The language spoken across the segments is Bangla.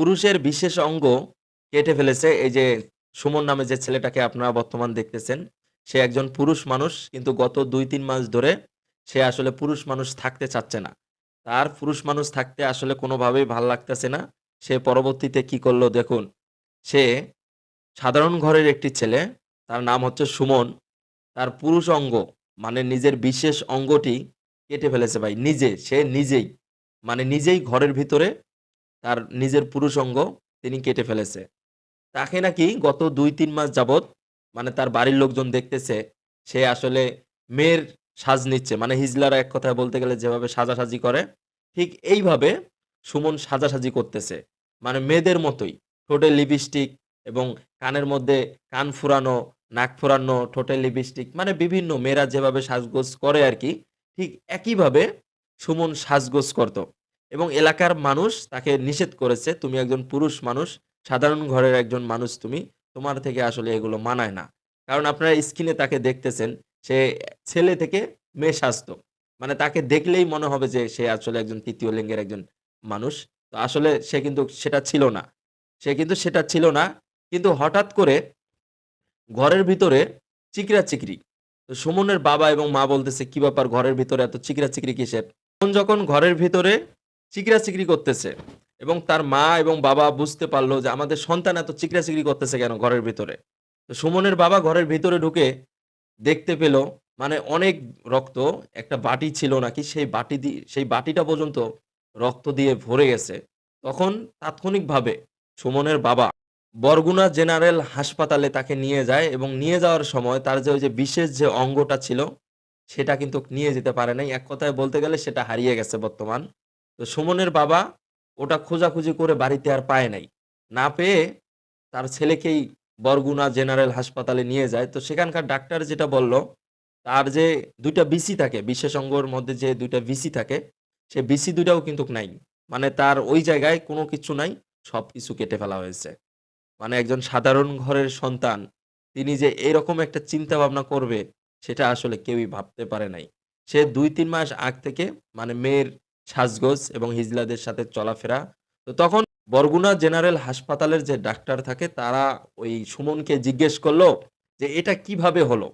পুরুষের বিশেষ অঙ্গ কেটে ফেলেছে। এই যে সুমন নামে যে ছেলেটাকে আপনারা বর্তমান দেখতেছেন, সে একজন পুরুষ মানুষ। কিন্তু গত ২-৩ মাস ধরে সে আসলে পুরুষ মানুষ থাকতে চাচ্ছে না। তার পুরুষ মানুষ থাকতে আসলে কোনোভাবেই ভালো লাগতেছে না। সে পরবর্তীতে কি করল দেখুন। সে সাধারণ ঘরের একটি ছেলে, তার নাম হচ্ছে সুমন। তার পুরুষ অঙ্গ মানে নিজের বিশেষ অঙ্গটি কেটে ফেলেছে ভাই নিজে, সে নিজেই। মানে নিজেই ঘরের ভিতরে তার নিজের পুরুষ অঙ্গ তিনি কেটে ফেলেছে। তাকে নাকি গত ২-৩ মাস যাবৎ মানে তার বাড়ির লোকজন দেখতেছে সে আসলে মেয়ের সাজ নিচ্ছে। মানে হিজলারা এক কথায় বলতে গেলে যেভাবে সাজাসাজি করে, ঠিক এইভাবে সুমন সাজাসাজি করতেছে। মানে মেয়েদের মতোই। ঠোঁটে লিপস্টিক এবং কানের মধ্যে কান ফুরানো, নাক ফুরানো, ঠোঁটে লিপস্টিক মানে বিভিন্ন মেয়েরা যেভাবে সাজগোজ করে আর কি ঠিক একইভাবে সুমন সাজগোজ করত। এবং এলাকার মানুষ তাকে নিষেধ করেছে, "তুমি একজন পুরুষ মানুষ, সাধারণ ঘরের একজন মানুষ তুমি। তোমার থেকে আসলে এগুলো মানায় না।" কারণ আপনারা স্ক্রিনে তাকে দেখতেছেন, সে ছেলে থেকে মেয়ে সাজতো। মানে তাকে দেখলেই মনে হবে যে সে আসলে একজন তৃতীয় লিঙ্গের একজন মানুষ। তো আসলে সে কিন্তু সেটা ছিল না। সে কিন্তু সেটা ছিল না। কিন্তু হঠাৎ করে ঘরের ভিতরে চিকরা-চিকরি। তো সুমনের বাবা এবং মা বলতেছে, "কি ব্যাপার ঘরের ভিতরে এত চিকরা-চিকরি কিসের?" সুমন যখন ঘরের ভিতরে চিকরা-চিকরি করতেছে এবং তার মা এবং বাবা বুঝতে পারল যে আমাদের সন্তান এত চিকরা-চিকরি করতেছে কেন ঘরের ভিতরে? তো সুমনের বাবা ঘরের ভিতরে ঢুকে দেখতে পেল মানে অনেক রক্ত, একটা বাটি ছিল নাকি সেই বাটি দিয়ে সেই বাটিটা পর্যন্ত রক্ত দিয়ে ভরে গেছে। তখন তাৎক্ষণিকভাবে সুমনের বাবা বরগুনা জেনারেল হাসপাতালে তাকে নিয়ে যায় এবং নিয়ে যাওয়ার সময় তার যে ওই যে বিশেষ যে অঙ্গটা ছিল, সেটা কিন্তু নিয়ে যেতে পারে নাই। এক কথায় বলতে গেলে সেটা হারিয়ে গেছে বর্তমান। তো সুমনের বাবা ওটা খোঁজাখুঁজি করে বাড়িতে আর পায় নাই। না পেয়ে তার ছেলেকেই বরগুনা জেনারেল হাসপাতালে নিয়ে যায়। তো সেখানকার ডাক্তার যেটা বলল, তার যে ২ টা বিসি থাকে, বিশেষ অঙ্গর মধ্যে যে ২ টা বিসি থাকে, সে বিসি ২ টাও কিন্তু নাই। মানে তার ওই জায়গায় কোনো কিছু নাই, সবকিছু কেটে ফেলা হয়েছে। মানে একজন সাধারণ ঘরের সন্তান, তিনি যে এরকম একটা চিন্তা ভাবনা করবে, সেটা আসলে কেউই ভাবতে পারে নাই। সে ২-৩ মাস আগ থেকে মানে মেয়ের সাজগোজ এবং হিজলাদের সাথে চলাফেরা। তো তখন বরগুনা জেনারেল হাসপাতালের যে ডাক্তার থাকে, তারা ওই সুমনকে জিজ্ঞেস করল যে, "এটা কীভাবে হলো?"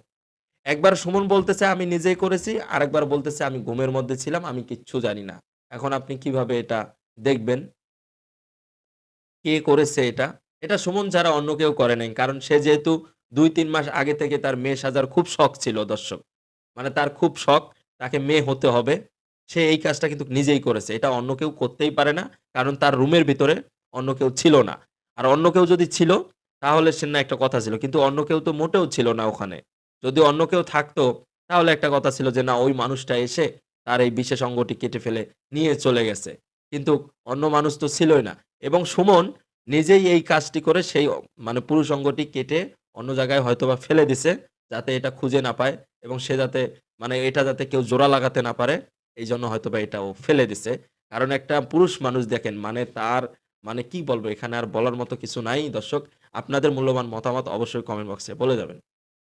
একবার সুমন বলতেছে, "আমি নিজেই করেছি।" আরেকবার বলতেছে, "আমি ঘুমের মধ্যে ছিলাম, আমি কিচ্ছু জানি না।" এখন আপনি কীভাবে এটা দেখবেন? কে করেছে এটা? এটা সুমন ছাড়া অন্য কেউ করে নাই। কারণ সে যেহেতু ২-৩ মাস আগে থেকে তার মেয়ে সাজার খুব শখ ছিল দর্শক। মানে তার খুব শখ, তাকে মেয়ে হতে হবে। সে এই কাজটা কিন্তু নিজেই করেছে। এটা অন্য কেউ করতেই পারে না। কারণ তার রুমের ভিতরে অন্য কেউ ছিল না। আর অন্য কেউ যদি ছিল, তাহলে সে না একটা কথা ছিল। কিন্তু অন্য কেউ তো মোটেও ছিল না ওখানে। যদি অন্য কেউ থাকতো, তাহলে একটা কথা ছিল যে, না ওই মানুষটা এসে তার এই বিশেষ অঙ্গটি কেটে ফেলে নিয়ে চলে গেছে। কিন্তু অন্য মানুষ তো ছিলই না। এবং সুমন নিজেই এই কাজটি করে সেই মানে পুরুষ অঙ্গটি কেটে অন্য জায়গায় হয়তোবা ফেলে দিছে, যাতে এটা খুঁজে না পায় এবং সে যাতে মানে এটা যাতে কেউ জোড়া লাগাতে না পারে, এইজন্য হয়তো বা এটাও ফেলে দিছে। কারণ একটা পুরুষ মানুষ দেখেন মানে তার মানে কি বলব, এখানে আর বলার মতো কিছু নাই দর্শক। আপনাদের মূল্যবান মতামত অবশ্যই কমেন্ট বক্সে বলে যাবেন।